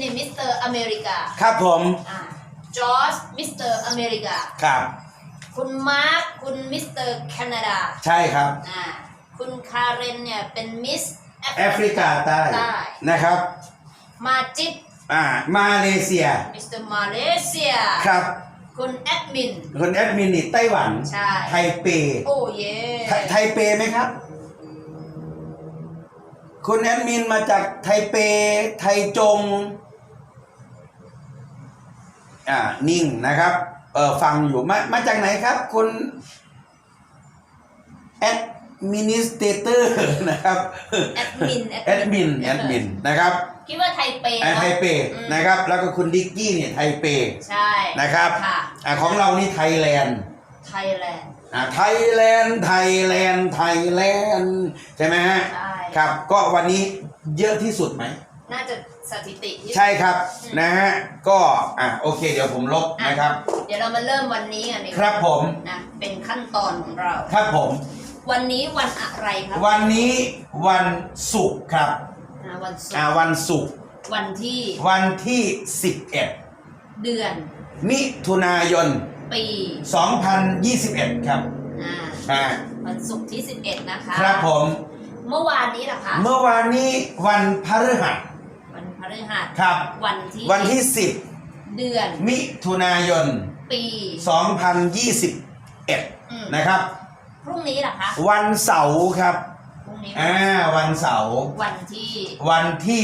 นี่มิสเตอร์อเมริกาครับผมอ่าจอร์จมิสเตอร์อเมริกาครับคุณมาร์คคุณมิสเตอร์แคนาดาใช่ครับอ่าคุณคาเรนเนี่ยเป็นมิสแอฟริกาใต้ใต้นะครับ มาจิตอ่ามาเลเซียมิสเตอร์มาเลเซียครับคุณแอดมินคนแอดมินนี่ไต้หวันใช่ไทเปโอ้เย่ไทไทเปไหมครับ คุณแอดมินมาจากไทเป ไทจง อ่านิ่งนะครับเออฟังอยู่มามาจากไหนครับ คุณแอดมินิสเตเตอร์นะครับแอดมินแอดมินแอดมินนะครับคิดว่าไทเปอ่าเนอะไทเปอืมนะครับ แล้วก็คุณดิกกี้เนี่ยไทเปใช่นะครับค่ะอ่าของเรานี่ไทยแลนด์ไทยแลนด์อ่าไทยแลนด์ไทยแลนด์ไทยแลนด์ใช่ไหมฮะใช่ครับก็วันนี้เยอะที่สุดไหม น่าจะสถิติที่ ใช่ครับนะฮะก็อะโอเค เดี๋ยวผมลบนะครับ เดี๋ยวเรามาเริ่มวันนี้กันดีกว่าครับผม นะเป็นขั้นตอนของเรา ครับผม วันนี้วันอะไรครับวันนี้วันศุกร์ครับอ่าวันศุกอ่าร์วันศุกร์วันที่วันที่เดือน11มิถุนายน ปี2021 ครับอ่าอ่าวันศุกร์ที่ 11 นะคะ ครับผม เมื่อวานนี้นะคะเมื่อวานนี้วันพฤหัสวันพ ฤหัสครับ วันที่วันที่ เดือน 10 มิถุนายน ปี2021 นะครับ พรุ่งนี้ล่ะคะ วันเสาร์ครับพรุ่งนี้ อ่าวันเสาร์วันที่ วันที่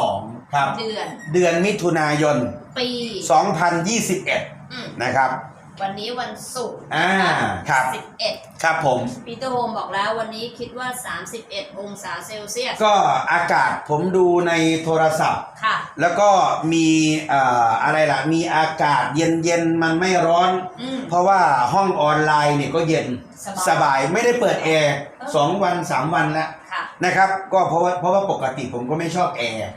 12 ครับ เดือน เดือนมิถุนายน ปี 2021 อืมนะครับ วันนี้วันศุกร์อ่า ครับ11ครับผม ปีเตอร์โฮมบอกแล้ววันนี้คิดว่า 31 องศาเซลเซียสก็อากาศผมดูในโทรศัพท์ ค่ะ แล้วก็มีเอ่ออะไรล่ะ มีอากาศเย็นๆมันไม่ร้อน อืม เพราะว่าห้องออนไลน์เนี่ยก็เย็นสบายสบายไม่ได้เปิดแอร์เออสองวันสามวันแล้วค่ะ นะครับ ก็เพราะว่าเพราะว่าปกติผมก็ไม่ชอบแอร์อ่า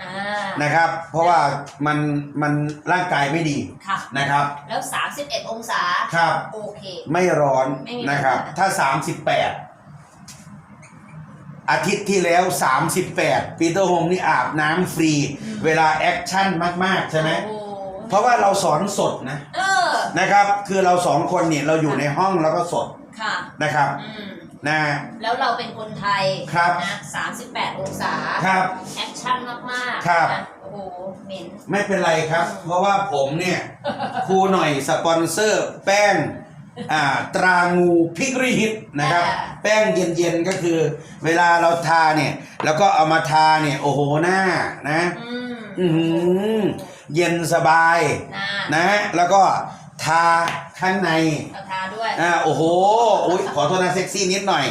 นะครับ เพราะว่ามันมันร่างกายไม่ดีค่ะ นะครับ แล้ว 31 องศา ครับ โอเค ไม่ร้อนไม่มีนะครับปัญหาถ้า 38 อาทิตย์ที่แล้ว 38 ปีเตอร์โฮมนี่อาบน้ำฟรี เวลาแอคชั่นมาก ๆ ใช่ไหม โอ้โหเพราะว่าเราสอนสดนะ เออ นะครับ คือเราสองคนเนี่ยเราอยู่ในห้องแล้วก็สดค่ะ นะครับ อืม นะ แล้วเราเป็นคนไทยครับนะ38องศาครับแอคชั่นมากๆครับ นะโอ้โหเหม็น ไม่เป็นไรครับ เพราะว่าผมเนี่ยครูหน่อยสปอนเซอร์ แป้งอ่าตรางูพิกรีฮิตนะครับ อ่า แป้งเย็นๆก็คือ เวลาเราทาเนี่ย แล้วก็เอามาทาเนี่ย โอ้โหหน้านะ อืมอือหือเย็นสบายน่านะฮะแล้วก็ ทาข้างในเอาทาด้วยอ่าโอ้โหอุ๊ยขอโทษนะเซ็กซี่นิดหน่อย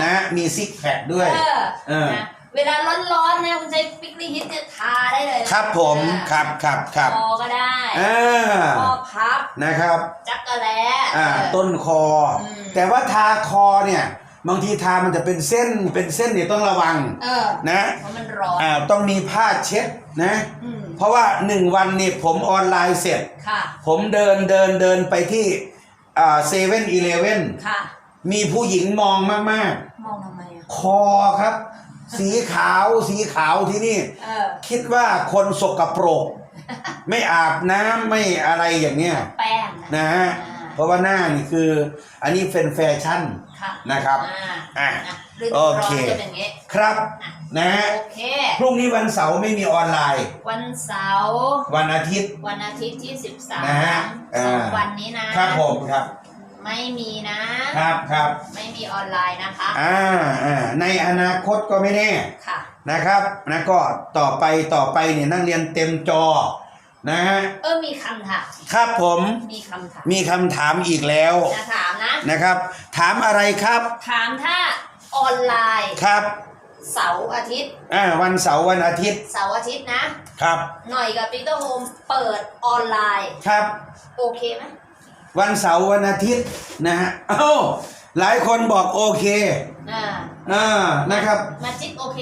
นะฮะมีซิกแพคด้วย เออเออ นะเวลาร้อนๆนะคุณใช้ฟิกลี่ฮิตเนี่ยทาได้เลยนะครับผมอ่าครับครับครับคอก็ได้อ่าคอพับนะครับ จักกะแล้อ่าเออ ต้นคออม แต่ว่าทาคอเนี่ย บางทีทามันจะเป็นเส้นเป็นเส้นเนี่ยต้องระวังเออนะเพราะมันร้อนอ่าต้องมีผ้าเช็ดนะ อืมเพราะว่าหนึ่งวันนี่ผมออนไลน์เสร็จ ค่ะ ผมเดินเดินเดินไปที่อ่าเซเว่นอีเลเว่นค่ะ มีผู้หญิงมองมากมองทำไมอะ ๆ คอครับ สีขาวสีขาวที่นี่ เออ คิดว่าคนสกปรก ไม่อาบน้ำไม่อะไรอย่างเนี้ยแป้งนะฮะอ่า เพราะว่าหน้านี่คือ อันนี้เป็นแฟชั่นค่ะนะครับอ่าอะนะฤดูโอร้อเคนจะเป็นอย่างงี้ครับนะฮะโอเค พรุ่งนี้วันเสาร์ไม่มีออนไลน์ วันเสาร์วันอาทิตย์ วันอาทิตย์ที่13นะฮะสองอ่าวันนี้นะครับผมครับไม่มีนะ ครับครับไม่มีออนไลน์นะคะ อ่าอ่าในอนาคตก็ไม่แน่ค่ะ นะครับนะก็ต่อไปต่อไปเนี่ยนักเรียนเต็มจอ นะฮะเออมีคำถามครับผมมีคำถามมีคำถามอีกแล้วจะถามนะนะครับ ถามอะไรครับ ถามถ้าออนไลน์ครับเสาร์อาทิตย์อ่าวันเสาร์วันอาทิตย์เสาร์อาทิตย์นะครับ หน่อยกับปีเตอร์โฮมเปิดออนไลน์ครับ โอเคไหมวันเสาร์วันอาทิตย์นะฮะเอ้าหลายคนบอกโอเคอ่าอ่านะครับมาจิตโอเค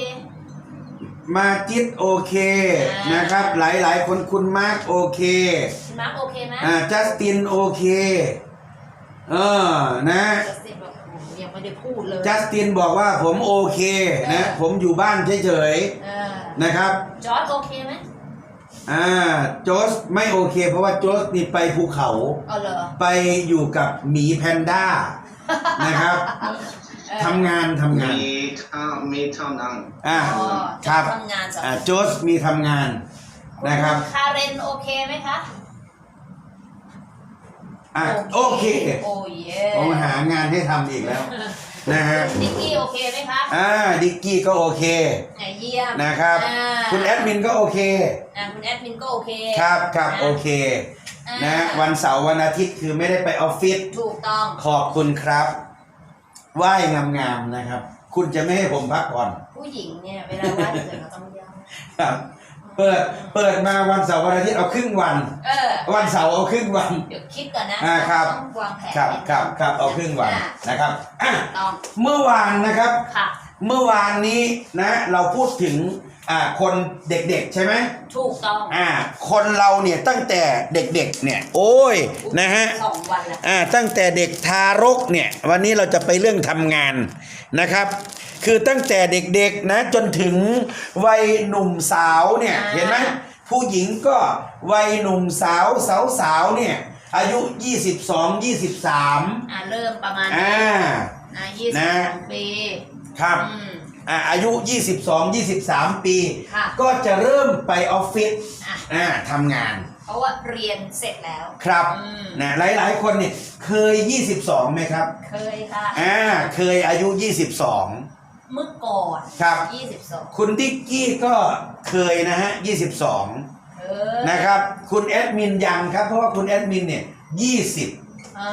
มาจิตโอเคอ่านนะครับหลายหลายๆ คนคุณมาร์กโอเคคุณมาร์คโอเคไหมอ่าจัสตินโอเค เออนะจัสตินบอกโอ้โหยังไม่ได้พูดเลยจัสตินบอกว่าผมโอเคนะเออผมอยู่บ้านเฉยเออๆนะครับจอร์ดโอเคไหมอ่าโจสไม่โอเค เพราะว่าโจสนี่ไปภูเขาเอาเหรอไปอยู่กับหมีแพนด้านะครับเออ ทำงานทำงานมีเท่ามีเท่านั้นอ่าอ๋อครับจะทำงานสำหอ่ารับโจสมีทำงานนะครับคาเรนโอเคไหมคะอะโอเคโอ้เย่ผมหางานให้ทำอีกแล้วนะฮะนิกกี้โอเคไหมคะอ่าดิกกี้ก็โอเคอะเยี่ยมนะครับ อ่าคุณแอดมินก็โอเค อะคุณแอดมินก็โอเคครับครับโอเคอ่านะวันเสาร์วันอาทิตย์คือไม่ได้ไปออฟฟิศถูกต้อง ขอบคุณครับ ไหว้งามๆนะครับ คุณจะไม่ให้ผมพักผ่อน ผู้หญิงเนี่ยเวลาว่าเกิดเราต้องย่ำครับเปิดเปิดมาวันเสาร์วันอาทิตย์เอาครึ่งวัน เออวันเสาร์เอาครึ่งวัน เดี๋ยวคิดก่อนนะอ่าครับ ต้องวางแผนครับนิดนึงครับครับเอาครึ่งวันอ่านะครับอะต้องเมื่อวานนะครับ ค่ะ เมื่อวานนี้นะ เราพูดถึง อ่าคนเด็กๆใช่ไหมถูกต้องอ่าคนเราเนี่ยตั้งแต่เด็กๆเนี่ยโอ้ยนะฮะสองวันละอ่าตั้งแต่เด็กทารกเนี่ยวันนี้เราจะไปเรื่องทำงานนะครับ คือตั้งแต่เด็กๆนะจนถึงวัยหนุ่มสาวเนี่ยเห็นไหมผู้หญิงก็วัยหนุ่มสาวสาวสาวๆเนี่ยอายุ 22 23อ่าเริ่มประมาณอ่านะยี่สิบนะสองปีครับ อืมอ่าอายุ 22 23 ปี ค่ะ ก็จะเริ่มไปออฟฟิศอะอ่าทำงาน เพราะว่าเรียนเสร็จแล้ว ครับอืม นะหลาย ๆ คนเนี่ยเคย 22ไหมครับเคยค่ะ อ่าเคยอายุ 22 เมื่อก่อนครับ ยี่สิบสองคุณติ๊กกี้ก็เคยนะฮะ 22 เคยนะครับ คุณแอดมินยังครับ เพราะว่าคุณแอดมินเนี่ย 20 อ่า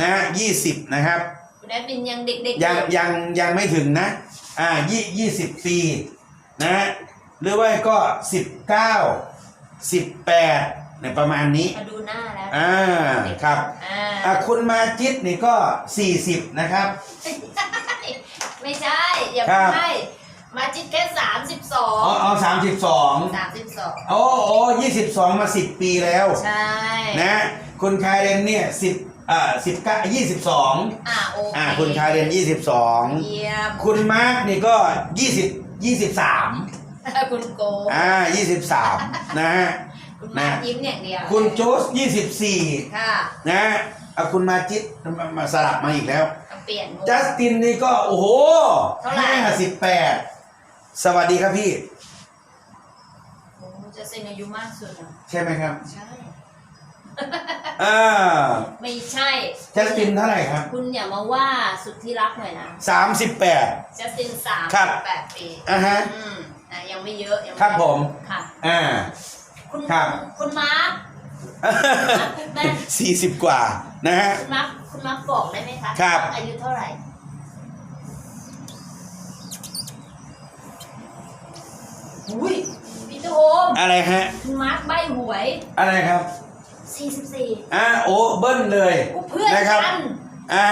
นะฮะ 20 นะครับ คุณแอดมินยังเด็กๆยังอยังยังไม่ถึงนะ อ่ายี่ยี่สิบปีนะฮะหรือว่าก็19 18เนี่ยประมาณนี้มาดูหน้าแล้วอ่าครับอ่าอ่าคุณมาจิตนี่ก็40นะครับ ไม่ใช่ อย่าครัไม่บใช่มาจิตแค่สามสิบสออ๋องอ๋อ32สามสิบสองโอ้โอ้22มา10ปีแล้ว ใช่ นะ คุณคาเรนเนี่ยสิบ อ่าสิบเก้ายี่สิบสองอ่าโอเคอ่าคุณคาเรนยี่สิบสองเยี่ยมคุณมาร์กนี่ก็ยี่สิบยี่สิบสามคุณโกอ่ายี่สิบสามนะฮะคุณมานะยิ้มอย่างเดียวคุณโจสยี่สิบสี่ค่ะนะเอาคุณมาจิตมามาสลับมาอีกแล้วเปลี่ยนมุมจัสตินนี่ก็โอ้โหเท่าไหร่ห้าสิบแปดสวัสดีครับพี่โอ้จะเซ็นอายุมากสุดเหรอใช่ไหมครับใช่ อ่าไม่ใช่ จัสตินเท่าไหร่ครับคุณอย่ามาว่าสุดที่รักหน่อยนะสามสิบแปด จัสตินสามครับ แปดปีอ่าฮะ อืมอะยังไม่เยอะยังไครับผม ค่ะ อ่า คุณครับ คุณมาร์คแม่สี่สิบกว่านะฮะ คุณมาร์คคุณมาร์คบอกได้ไหมคะครับ อายุเท่าไหร่ อุ้ยพี่โจมอะไรฮะ คุณมาร์คใบหวย อะไรครับ 44อ่าโอ้เบิ้ลเลยกูเพื่อนนะครับ กันอ่า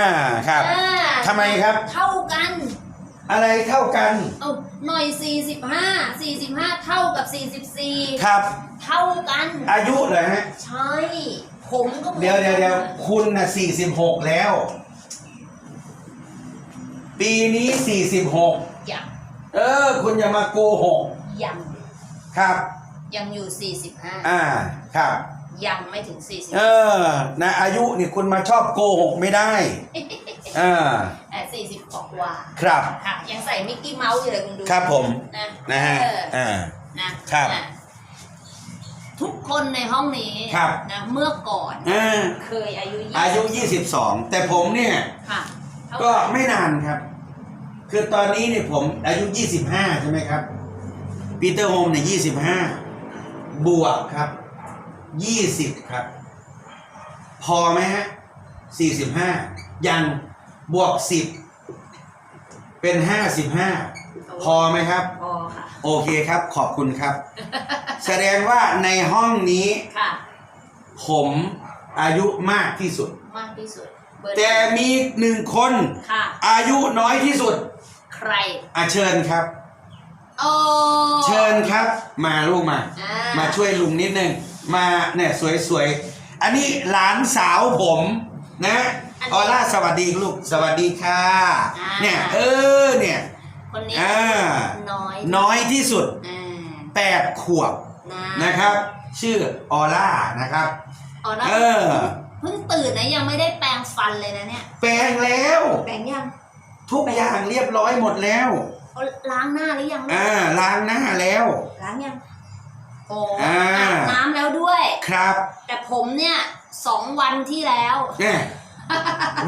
ครับอ่าทำไมครับ เท่ากัน อะไรเท่ากันเอาหน่อย45 45เท่ากับ44ครับ เท่ากัน อายุเหรอฮะใช่ ผมก็หมือนเดี๋ยวเดี๋ยวเดี๋ยวกันคุณน่ะสี่สิบหกแล้ว ปีนี้สี่สิบหกยังเออ คุณอย่ามาโกหกยังครับ ยังอยู่อ่าครับ45 ยังไม่ถึง40เออนะอายุนี่คุณมาชอบโกหกไม่ได้อ่าแต่40กว่าครับค่ะยังใส่มิกกี้เมาส์อยู่เลยคุณดูครับผมนะนะฮะเอออ่านะครับนะทุกคนในห้องนี้ครับนะเมื่อก่อนอ่าเคยอายุอายุยี่สิบสองแต่ผมเนี่ยค่ะเท่าก็ไหร่ไม่นานครับ คือตอนนี้เนี่ยผมอายุ25ใช่ไหมครับปีเตอร์โฮมเนี่ย25บวกครับ 20ครับ พอไหมฮะ45ยังบวก10เป็น55พอไหมครับ พอค่ะ โอเคครับ ขอบคุณครับ แสดงว่าในห้องนี้ ค่ะ ผมอายุมากที่สุด มากที่สุดเบอร์แต่มีหนึ่งคน ค่ะ อายุน้อยที่สุดใครอาเชิญครับ โอ้เชิญครับ มาลูกมา อ่า มาช่วยลุงนิดนึง มาเนี่ยสวยๆ อันนี้หลานสาวผมนะออล่าสวัสดีลูกสวัสดีค่ะเนี่ยเออเนี่ยคนนี้อ่าน้อยน้อยที่สุดอ่าแปดขวบนะนะครับ ชื่อออร่านะครับอ๋อนะเออเพิ่งตื่นนะยังไม่ได้แปรงฟันเลยนะเนี่ย แปลงแล้ว แปรงยังทุกอย่างเรียบร้อยหมดแล้วเอาล้างหน้าหรือยังลูกอ่าล้างหน้าแล้วล้างยัง โอ้อ่า อาบน้ำแล้วด้วย ครับแต่ผมเนี่ยสองวันที่แล้วเนี่ย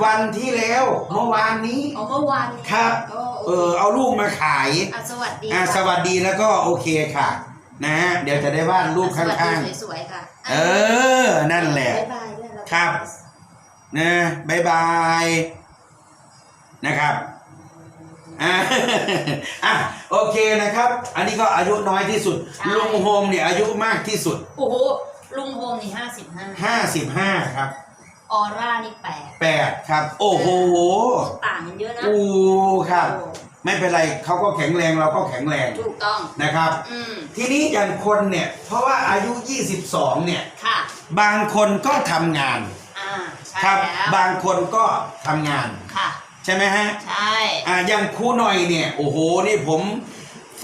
วันที่แล้วเมื่อวานนี้ เอาเมื่อวานนี้ครับ โอ้เออเอาลูกมาขายอะสวัสดีอ่าค่ะสวัสดีแล้วก็โอเคค่ะ นะฮะเดี๋ยวจะได้วาดรูปข้างสวัสดีสวยๆค่ะๆ เออ นั่นแหละ บ๊ายบายด้วยแล้วกันครับ นะบายบาย นะครับ อ่าอะโอเคนะครับ อันนี้ก็อายุน้อยที่สุดลุงโฮมเนี่ยอายุมากที่สุด โอ้โหลุงโฮมนี่ห้าสิบห้า55 ครับ ออร่านี่แปด8 ครับ โอ้โหต่างกันเยอะนะ อู้ครับ โอ้ ไม่เป็นไรเขาก็แข็งแรงเราก็แข็งแรงถูกต้อง นะครับ อืม ทีนี้อย่างคนเนี่ย เพราะว่าอายุ 22 เนี่ย ค่ะ บางคนก็ทำงานอ่า ใช่ครับ แล้ว บางคนก็ทำงาน ค่ะ ใช่ไหมฮะใช่อ่าอย่างครูหน่อยเนี่ยโอ้โหนี่ผม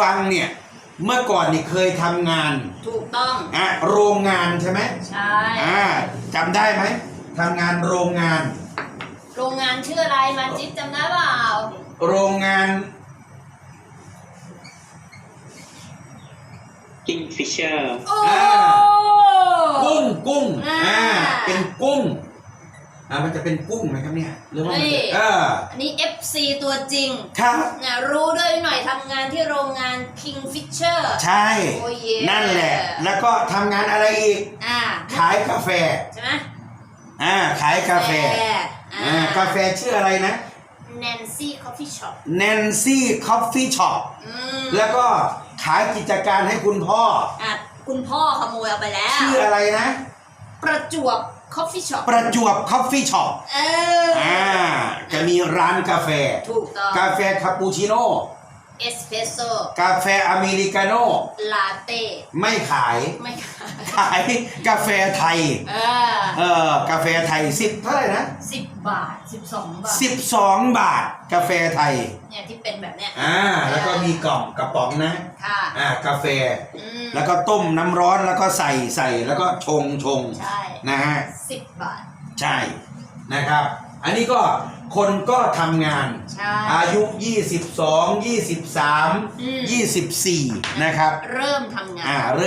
ฟังเนี่ยเมื่อก่อนนี่เคยทำงานถูกต้อง อะโรงงานใช่ไหมใช่อ่าจำได้ไหมทำงานโรงงาน โรงงานชื่ออะไรมาจิ๊บจำได้เปล่าโรงงาน Kingfisher โอ้ อ่า กุ้งกุ้งอ่าอ่า เป็นกุ้ง อ่ามันจะเป็นกุ้งไหมครับเนี่ยหรือว่ามันนี่จะเอออันนี้ FC ตัวจริงครับ นะรู้ด้วยหน่อยทำงานที่โรงงาน Kingfisher ใช่ โอ้เย่นั่นแหละ แล้วก็ทำงานอะไรอีก อ่าขายกาแฟ ใช่ไหมอ่า ขายกาแฟ อ่าอ่ากาแฟชื่ออะไรนะ Nancy Coffee Shop Nancy Coffee Shop อืมแล้วก็ขายกิจการให้คุณพ่อ อะ คุณพ่อขโมยเอาไปแล้ว ชื่ออะไรนะ ประจวบ Coffee Shop ประจวบ Coffee Shop เอออ อ่าจะมีร้านกาแฟ ถูกต้อง กาแฟคาปูชิโน่ เอสเปรสโซ่กาแฟอเมริกาโน่ลาเต้ไม่ขาย ไม่ขายขายกาแฟไทย เออเออกาแฟไทยสิบเท่าไหร่นะสิบบาทสิบสองบาทสิบสองบาทกาแฟไทย เนี่ยที่เป็นแบบเนี้ยอ่า แล้วก็มีกล่องกระป๋องนะ ค่ะอ่ากาแฟ อืมแล้วก็ต้มน้ำร้อนแล้วก็ใส่ใส่แล้วก็ชงชงใช่นะฮะ สิบบาท ใช่นะครับ อันนี้ก็ คนก็ทำงาน ใช่ อายุ 22 23อืม24 นะครับเริ่มทำงาน อ่าเริ่ม